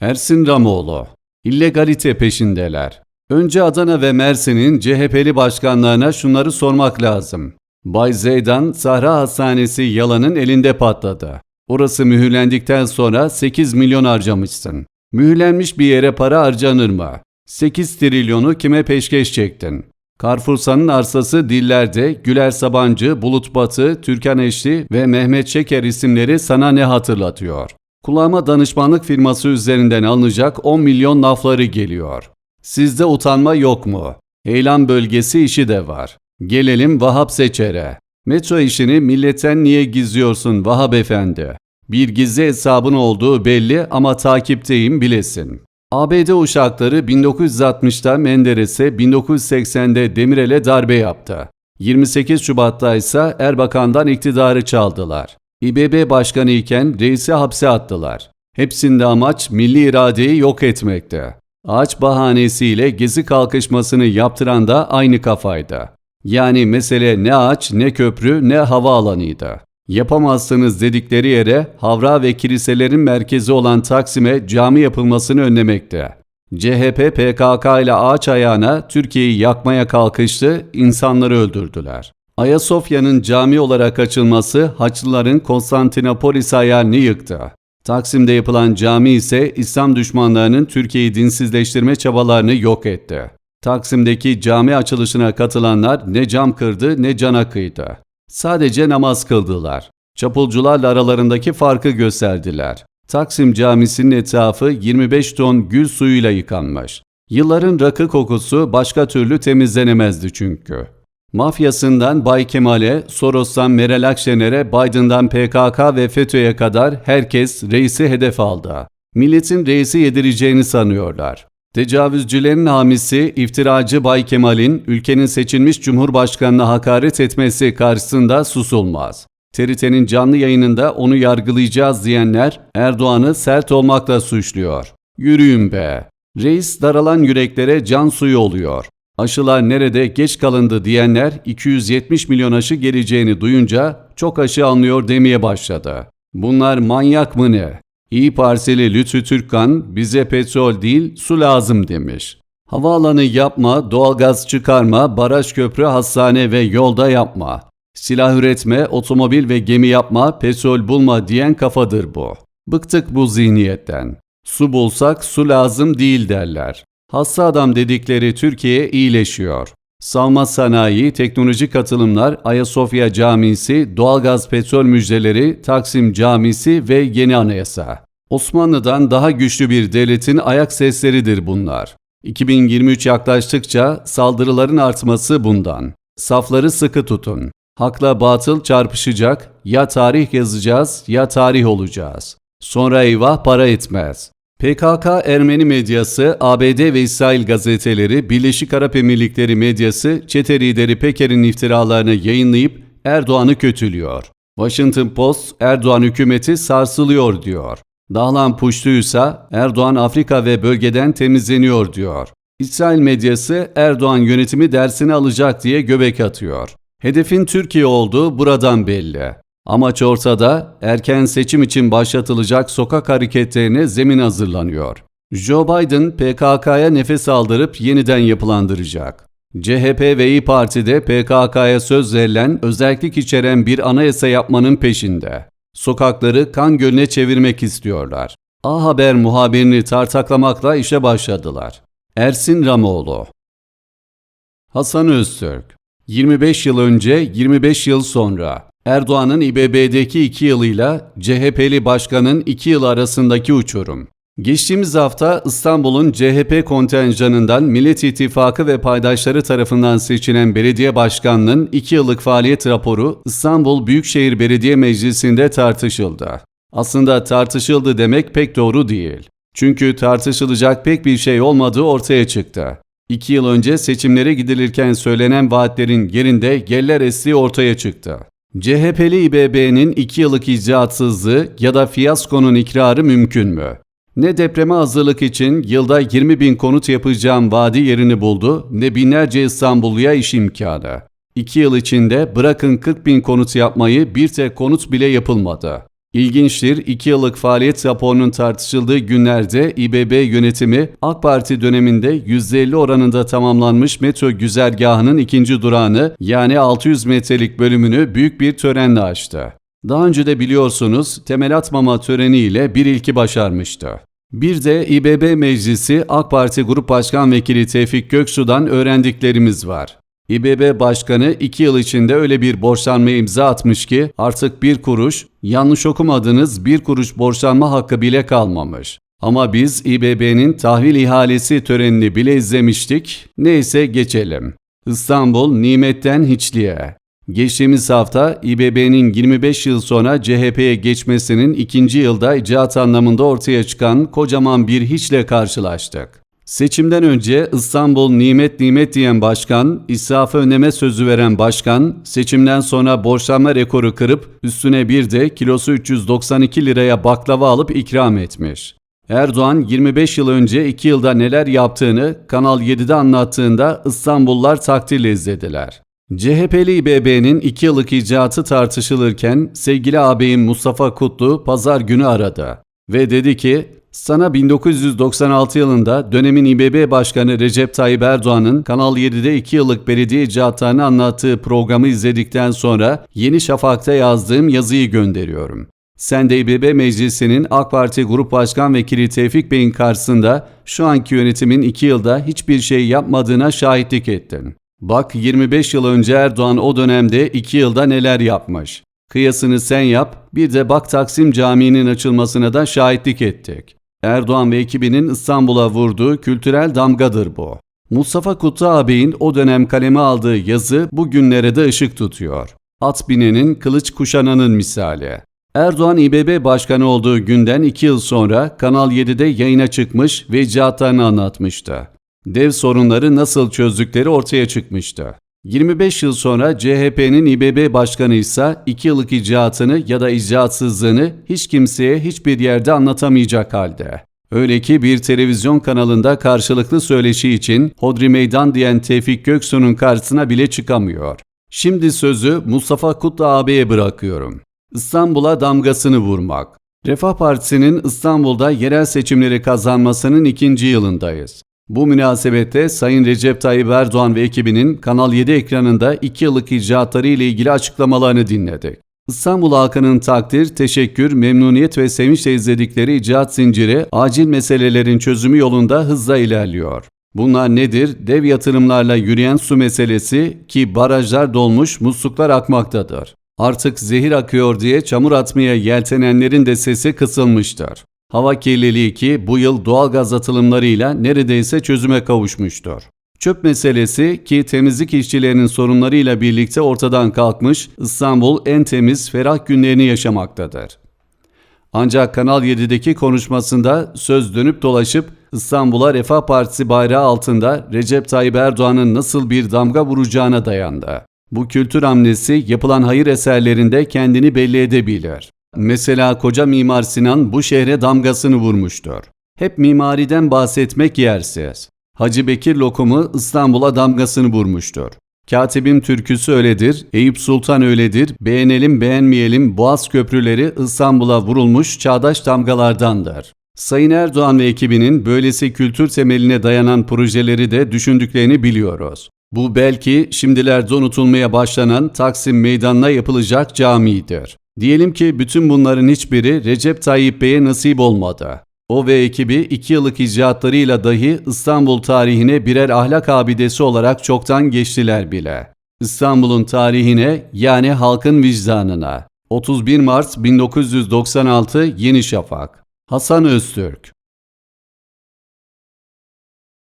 Ersin Ramoğlu. İllegalite peşindeler. Önce Adana ve Mersin'in CHP'li başkanlarına şunları sormak lazım. Bay Zeydan, Sahra Hastanesi yalanın elinde patladı. Orası mühürlendikten sonra 8 milyon harcamışsın. Mühürlenmiş bir yere para harcanır mı? 8 trilyonu kime peşkeş çektin? Carrefour'sanın arsası dillerde Güler Sabancı, Bulut Batı, Türkan Eşli ve Mehmet Şeker isimleri sana ne hatırlatıyor? Kulağıma danışmanlık firması üzerinden alınacak 10 milyon lafları geliyor. Sizde utanma yok mu? Heyelan bölgesi işi de var. Gelelim Vahap Seçer'e. Metro işini milletten niye gizliyorsun Vahap Efendi? Bir gizli hesabın olduğu belli ama takipteyim bilesin. ABD uçakları 1960'da Menderes'e, 1980'de Demirel'e darbe yaptı. 28 Şubat'ta ise Erbakan'dan iktidarı çaldılar. İBB Başkanı iken reisi hapse attılar. Hepsinde amaç milli iradeyi yok etmekti. Ağaç bahanesiyle gezi kalkışmasını yaptıran da aynı kafaydı. Yani mesele ne ağaç, ne köprü, ne havaalanıydı. Yapamazsınız dedikleri yere havra ve kiliselerin merkezi olan Taksim'e cami yapılmasını önlemekte. CHP PKK ile ağaç ayağına Türkiye'yi yakmaya kalkıştı, insanları öldürdüler. Ayasofya'nın cami olarak açılması Haçlıların Konstantinopolis hayalini yıktı. Taksim'de yapılan cami ise İslam düşmanlarının Türkiye'yi dinsizleştirme çabalarını yok etti. Taksim'deki cami açılışına katılanlar ne cam kırdı ne cana kıydı. Sadece namaz kıldılar. Çapulcularla aralarındaki farkı gösterdiler. Taksim Camisi'nin etrafı 25 ton gül suyuyla yıkanmış. Yılların rakı kokusu başka türlü temizlenemezdi çünkü. Mafyasından Bay Kemal'e, Soros'tan Meral Akşener'e, Biden'dan PKK ve FETÖ'ye kadar herkes reisi hedef aldı. Milletin reisi yedireceğini sanıyorlar. Tecavüzcülerin hamisi, iftiracı Bay Kemal'in ülkenin seçilmiş cumhurbaşkanına hakaret etmesi karşısında susulmaz. TRT'nin canlı yayınında onu yargılayacağız diyenler Erdoğan'ı sert olmakla suçluyor. Yürüyün be. Reis daralan yüreklere can suyu oluyor. Aşılar nerede geç kalındı diyenler 270 milyon aşı geleceğini duyunca çok aşı alınıyor demeye başladı. Bunlar manyak mı ne? İyi Partili Lütfü Türkkan bize petrol değil su lazım demiş. Havaalanı yapma, doğalgaz çıkarma, baraj köprü, hastane ve yolda yapma. Silah üretme, otomobil ve gemi yapma, petrol bulma diyen kafadır bu. Bıktık bu zihniyetten. Su bulsak su lazım değil derler. Hasta adam dedikleri Türkiye iyileşiyor. Savunma sanayi, teknoloji katılımlar, Ayasofya Camisi, doğalgaz petrol müjdeleri, Taksim Camisi ve yeni anayasa. Osmanlı'dan daha güçlü bir devletin ayak sesleridir bunlar. 2023 yaklaştıkça saldırıların artması bundan. Safları sıkı tutun. Hakla batıl çarpışacak, ya tarih yazacağız ya tarih olacağız. Sonra eyvah para etmez. PKK Ermeni medyası, ABD ve İsrail gazeteleri, Birleşik Arap Emirlikleri medyası çete lideri Peker'in iftiralarını yayınlayıp Erdoğan'ı kötülüyor. Washington Post, Erdoğan hükümeti sarsılıyor diyor. Dahlan Puştu'ysa Erdoğan Afrika ve bölgeden temizleniyor diyor. İsrail medyası Erdoğan yönetimi dersini alacak diye göbek atıyor. Hedefin Türkiye olduğu buradan belli. Amaç ortada, erken seçim için başlatılacak sokak hareketlerine zemin hazırlanıyor. Joe Biden PKK'ya nefes aldırıp yeniden yapılandıracak. CHP ve İyi Parti de PKK'ya söz verilen özellik içeren bir anayasa yapmanın peşinde. Sokakları kan gölüne çevirmek istiyorlar. A Haber muhabirini tartaklamakla işe başladılar. Ersin Ramoğlu Hasan Öztürk 25 yıl önce, 25 yıl sonra Erdoğan'ın İBB'deki 2 yılıyla CHP'li başkanın 2 yıl arasındaki uçurum. Geçtiğimiz hafta İstanbul'un CHP kontenjanından Millet İttifakı ve paydaşları tarafından seçilen belediye başkanının 2 yıllık faaliyet raporu İstanbul Büyükşehir Belediye Meclisi'nde tartışıldı. Aslında tartışıldı demek pek doğru değil. Çünkü tartışılacak pek bir şey olmadığı ortaya çıktı. İki yıl önce seçimlere gidilirken söylenen vaatlerin yerinde geller estiği ortaya çıktı. CHP'li İBB'nin iki yıllık icraatsızlığı ya da fiyaskonun ikrarı mümkün mü? Ne depreme hazırlık için yılda 20 bin konut yapacağım vaadi yerini buldu ne binlerce İstanbulluya iş imkanı. İki yıl içinde bırakın 40 bin konut yapmayı bir tek konut bile yapılmadı. İlginçtir, 2 yıllık faaliyet raporunun tartışıldığı günlerde İBB yönetimi AK Parti döneminde %50 oranında tamamlanmış metro güzergahının ikinci durağını yani 600 metrelik bölümünü büyük bir törenle açtı. Daha önce de biliyorsunuz temel atmama töreniyle bir ilki başarmıştı. Bir de İBB Meclisi AK Parti Grup Başkan Vekili Tevfik Göksu'dan öğrendiklerimiz var. İBB Başkanı 2 yıl içinde öyle bir borçlanmaya imza atmış ki artık bir kuruş, yanlış okumadınız bir kuruş borçlanma hakkı bile kalmamış. Ama biz İBB'nin tahvil ihalesi törenini bile izlemiştik. Neyse geçelim. İstanbul nimetten hiçliğe. Geçtiğimiz hafta İBB'nin 25 yıl sonra CHP'ye geçmesinin ikinci yılda icraat anlamında ortaya çıkan kocaman bir hiçle karşılaştık. Seçimden önce İstanbul nimet nimet diyen başkan, israfı önleme sözü veren başkan, seçimden sonra borçlanma rekoru kırıp üstüne bir de kilosu 392 liraya baklava alıp ikram etmiş. Erdoğan 25 yıl önce 2 yılda neler yaptığını Kanal 7'de anlattığında İstanbullular takdirle izlediler. CHP'li İBB'nin 2 yıllık icraatı tartışılırken sevgili ağabeyim Mustafa Kutlu pazar günü aradı ve dedi ki sana 1996 yılında dönemin İBB Başkanı Recep Tayyip Erdoğan'ın Kanal 7'de 2 yıllık belediye icraatlarını anlattığı programı izledikten sonra Yeni Şafak'ta yazdığım yazıyı gönderiyorum. Sen de İBB Meclisi'nin AK Parti Grup Başkan Vekili Tevfik Bey'in karşısında şu anki yönetimin 2 yılda hiçbir şey yapmadığına şahitlik ettin. Bak 25 yıl önce Erdoğan o dönemde 2 yılda neler yapmış. Kıyasını sen yap, bir de bak Taksim Camii'nin açılmasına da şahitlik ettik. Erdoğan ve ekibinin İstanbul'a vurduğu kültürel damgadır bu. Mustafa Kutlu ağabeyin o dönem kaleme aldığı yazı bugünlere de ışık tutuyor. At binenin kılıç kuşananın misali. Erdoğan İBB Başkanı olduğu günden 2 yıl sonra Kanal 7'de yayına çıkmış ve icraatlarını anlatmıştı. Dev sorunları nasıl çözdükleri ortaya çıkmıştı. 25 yıl sonra CHP'nin İBB Başkanı ise 2 yıllık icraatını ya da icraatsızlığını hiç kimseye hiçbir yerde anlatamayacak halde. Öyle ki bir televizyon kanalında karşılıklı söyleşi için Hodri Meydan diyen Tevfik Göksu'nun karşısına bile çıkamıyor. Şimdi sözü Mustafa Kutlu ağabeye bırakıyorum. İstanbul'a damgasını vurmak. Refah Partisi'nin İstanbul'da yerel seçimleri kazanmasının ikinci yılındayız. Bu münasebette Sayın Recep Tayyip Erdoğan ve ekibinin Kanal 7 ekranında 2 yıllık icraatları ile ilgili açıklamalarını dinledik. İstanbul halkının takdir, teşekkür, memnuniyet ve sevinçle izledikleri icraat zinciri acil meselelerin çözümü yolunda hızla ilerliyor. Bunlar nedir? Dev yatırımlarla yürüyen su meselesi ki barajlar dolmuş, musluklar akmaktadır. Artık zehir akıyor diye çamur atmaya yeltenenlerin de sesi kısılmıştır. Hava kirliliği ki bu yıl doğal gaz atılımlarıyla neredeyse çözüme kavuşmuştur. Çöp meselesi ki temizlik işçilerinin sorunlarıyla birlikte ortadan kalkmış, İstanbul en temiz, ferah günlerini yaşamaktadır. Ancak Kanal 7'deki konuşmasında söz dönüp dolaşıp İstanbul'a Refah Partisi bayrağı altında Recep Tayyip Erdoğan'ın nasıl bir damga vuracağına dayandı. Bu kültür hamlesi yapılan hayır eserlerinde kendini belli edebilir. Mesela koca Mimar Sinan bu şehre damgasını vurmuştur. Hep mimariden bahsetmek yersiz. Hacı Bekir lokumu İstanbul'a damgasını vurmuştur. Katibim türküsü öyledir, Eyüp Sultan öyledir, beğenelim beğenmeyelim Boğaz köprüleri İstanbul'a vurulmuş çağdaş damgalardandır. Sayın Erdoğan ve ekibinin böylesi kültür temeline dayanan projeleri de düşündüklerini biliyoruz. Bu belki şimdilerde unutulmaya başlanan Taksim Meydanı'na yapılacak camidir. Diyelim ki bütün bunların hiçbiri Recep Tayyip Bey'e nasip olmadı. O ve ekibi iki yıllık icraatlarıyla dahi İstanbul tarihine birer ahlak abidesi olarak çoktan geçtiler bile. İstanbul'un tarihine yani halkın vicdanına. 31 Mart 1996 Yeni Şafak Hasan Öztürk